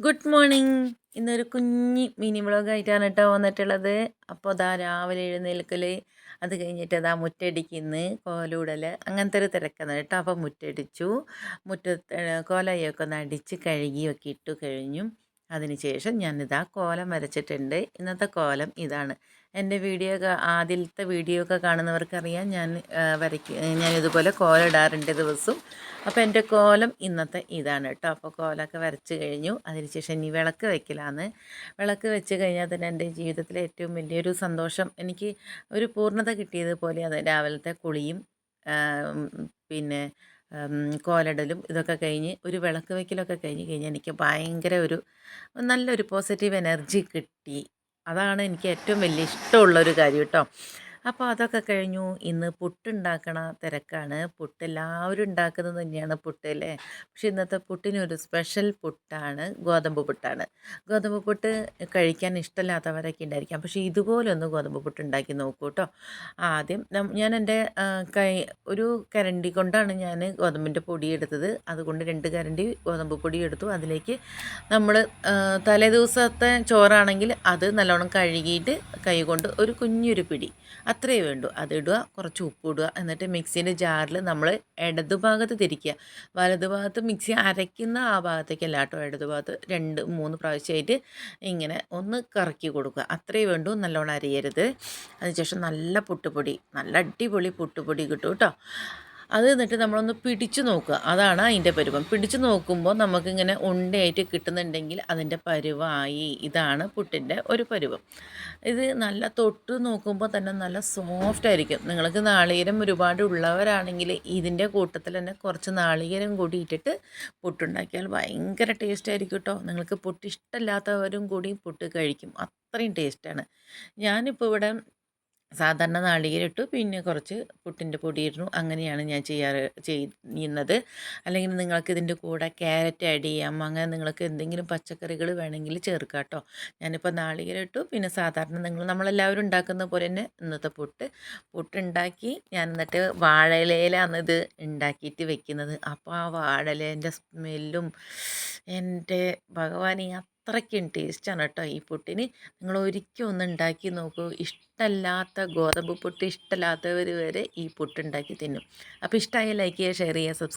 Good morning ഇന്നൊരു കുഞ്ഞി mini വ്ളോഗായിട്ടാണ് കേട്ടോ വന്നിട്ടുള്ളത്. അപ്പോൾ അതാ രാവിലെ എഴുന്നേൽക്കൽ അത് കഴിഞ്ഞിട്ട് അതാ മുറ്റടിക്കുന്ന കോലൂടൽ അങ്ങനത്തെ ഒരു തിരക്കാണ് കേട്ടോ അപ്പോൾ മുറ്റടിച്ചു. മുറ്റ കോലയൊക്കെ ഒന്ന് അടിച്ച് കഴുകിയൊക്കെ ഇട്ടു കഴിഞ്ഞു. അതിനുശേഷം ഞാനിതാ കോലം വരച്ചിട്ടുണ്ട്. ഇന്നത്തെ കോലം ഇതാണ്. എന്റെ വീഡിയോ ഒക്കെ ആദ്യത്തെ വീഡിയോ ഒക്കെ കാണുന്നവർക്കറിയാം. ഞാൻ വരയ്ക്ക് ഞാനിതുപോലെ കോലം ഇടാറുണ്ട് ദിവസവും അപ്പോൾ എന്റെ കോലം ഇന്നത്തെ ഇതാണ് കേട്ടോ. അപ്പോൾ കോലമൊക്കെ വരച്ച് കഴിഞ്ഞു. അതിനുശേഷം ഇനി വിളക്ക് വയ്ക്കലാന്ന്. വിളക്ക് വെച്ച് കഴിഞ്ഞാൽ തന്നെ എന്റെ ജീവിതത്തിലെ ഏറ്റവും വലിയൊരു സന്തോഷം. എനിക്ക് ഒരു പൂർണത കിട്ടിയതുപോലെ അത് രാവിലത്തെ കുളിയും പിന്നെ കോലടലും ഇതൊക്കെ കഴിഞ്ഞ് ഒരു വിളക്ക് വയ്ക്കലൊക്കെ കഴിഞ്ഞ് കഴിഞ്ഞാൽ എനിക്ക് ഭയങ്കര ഒരു നല്ലൊരു പോസിറ്റീവ് എനർജി കിട്ടി. അതാണ് എനിക്ക് ഏറ്റവും വലിയ ഇഷ്ടമുള്ളൊരു കാര്യം കേട്ടോ അപ്പോൾ അതൊക്കെ കഴിഞ്ഞു. ഇന്ന് പുട്ടുണ്ടാക്കണ തിരക്കാണ്. പുട്ട് എല്ലാവരും ഉണ്ടാക്കുന്നത് തന്നെയാണ് പുട്ട് അല്ലേ? പക്ഷേ ഇന്നത്തെ പുട്ടിനൊരു സ്പെഷ്യൽ പുട്ടാണ് ഗോതമ്പ് പുട്ടാണ്. ഗോതമ്പ് പുട്ട് കഴിക്കാൻ ഇഷ്ടമില്ലാത്തവരൊക്കെ ഉണ്ടായിരിക്കാം. പക്ഷേ ഇതുപോലെ ഒന്ന് ഗോതമ്പ് പുട്ട് ഉണ്ടാക്കി നോക്കൂ കേട്ടോ ആദ്യം ഞാൻ എന്റെ കൈ ഒരു കരണ്ടി കൊണ്ടാണ് ഞാൻ ഗോതമ്പിന്റെ പൊടി എടുത്തത്. അതുകൊണ്ട് രണ്ട് കരണ്ടി ഗോതമ്പ് പൊടി എടുത്തു. അതിലേക്ക് നമ്മൾ തലേ ദിവസത്തെ ചോറാണെങ്കിൽ അത് നല്ലോണം കഴുകിയിട്ട് കൈ കൊണ്ട് ഒരു കുഞ്ഞൊരു പിടി. അത്രയേ വേണ്ടൂ. അതിടുക കുറച്ച് ഉപ്പ് ഇടുക എന്നിട്ട് മിക്സീന്റെ ജാറിൽ നമ്മൾ ഇടതുഭാഗത്ത് തിരിക്കുക. വലതുഭാഗത്ത് മിക്സി അരയ്ക്കുന്ന ആ ഭാഗത്തേക്കല്ല കേട്ടോ ഇടതുഭാഗത്ത് രണ്ട് മൂന്ന് പ്രാവശ്യമായിട്ട് ഇങ്ങനെ ഒന്ന് കറക്കി കൊടുക്കുക. അത്രയേ വേണ്ടൂ നല്ലോണം അരിയരുത്. അതിനുശേഷം നല്ല പുട്ടുപൊടി നല്ല അടിപൊളി പുട്ടുപൊടി കിട്ടും കേട്ടോ. അത് എന്നിട്ട് നമ്മളൊന്ന് പിടിച്ചു നോക്കുക. അതാണ് അതിന്റെ പരുവം. പിടിച്ചു നോക്കുമ്പോൾ നമുക്കിങ്ങനെ ഉണ്ടയായിട്ട് കിട്ടുന്നുണ്ടെങ്കിൽ അതിന്റെ പരുവായി. ഇതാണ് പുട്ടിന്റെ ഒരു പരുവം. ഇത് നല്ല തൊട്ട് നോക്കുമ്പോൾ തന്നെ നല്ല സോഫ്റ്റ് ആയിരിക്കും. നിങ്ങൾക്ക് നാളികേരം ഒരുപാട് ഉള്ളവരാണെങ്കിൽ ഇതിന്റെ കൂട്ടത്തിൽ തന്നെ കുറച്ച് നാളികേരം കൂടി ഇട്ടിട്ട് പുട്ടുണ്ടാക്കിയാൽ ഭയങ്കര ടേസ്റ്റ് ആയിരിക്കും കേട്ടോ നിങ്ങൾക്ക് പുട്ട് ഇഷ്ടമില്ലാത്തവരും കൂടി പുട്ട് കഴിക്കും. അത്രയും ടേസ്റ്റാണ് ഞാനിപ്പോൾ ഇവിടെ സാധാരണ നാളികേരിട്ടു. പിന്നെ കുറച്ച് പുട്ടിന്റെ പൊടി ഇടുന്നു അങ്ങനെയാണ് ഞാൻ ചെയ്യാറ് ചെയ്യുന്നത്. അല്ലെങ്കിൽ നിങ്ങൾക്ക് ഇതിന്റെ കൂടെ ക്യാരറ്റ് ആഡ് ചെയ്യാം. അങ്ങനെ നിങ്ങൾക്ക് എന്തെങ്കിലും പച്ചക്കറികൾ വേണമെങ്കിൽ ചേർക്കാം കേട്ടോ. ഞാനിപ്പോൾ നാളികേരിട്ടു. പിന്നെ സാധാരണ നിങ്ങൾ നമ്മളെല്ലാവരും ഉണ്ടാക്കുന്ന പോലെ തന്നെ ഇന്നത്തെ പുട്ട്. പുട്ടുണ്ടാക്കി ഞാൻ എന്നിട്ട് വാഴയിലയിലാണ് ഇത് ഉണ്ടാക്കിയിട്ട് വെക്കുന്നത്. അപ്പോൾ ആ വാഴയിലേന്റെ സ്മെല്ലും എന്റെ ഭഗവാനെ അത്രയ്ക്കും ടേസ്റ്റാണ് കേട്ടോ ഈ പുട്ടിന്. നിങ്ങൾ ഒരിക്കലും ഒന്ന് ഉണ്ടാക്കി നോക്കൂ. ഇഷ്ടമല്ലാത്ത ഗോതമ്പ് പുട്ട് ഇഷ്ടമല്ലാത്തവർ വരെ ഈ പുട്ടുണ്ടാക്കി തിന്നും. അപ്പോൾ ഇഷ്ടമായ ലൈക്ക് ചെയ്യുക ഷെയർ ചെയ്യുക സബ്സ്ക്രൈബ്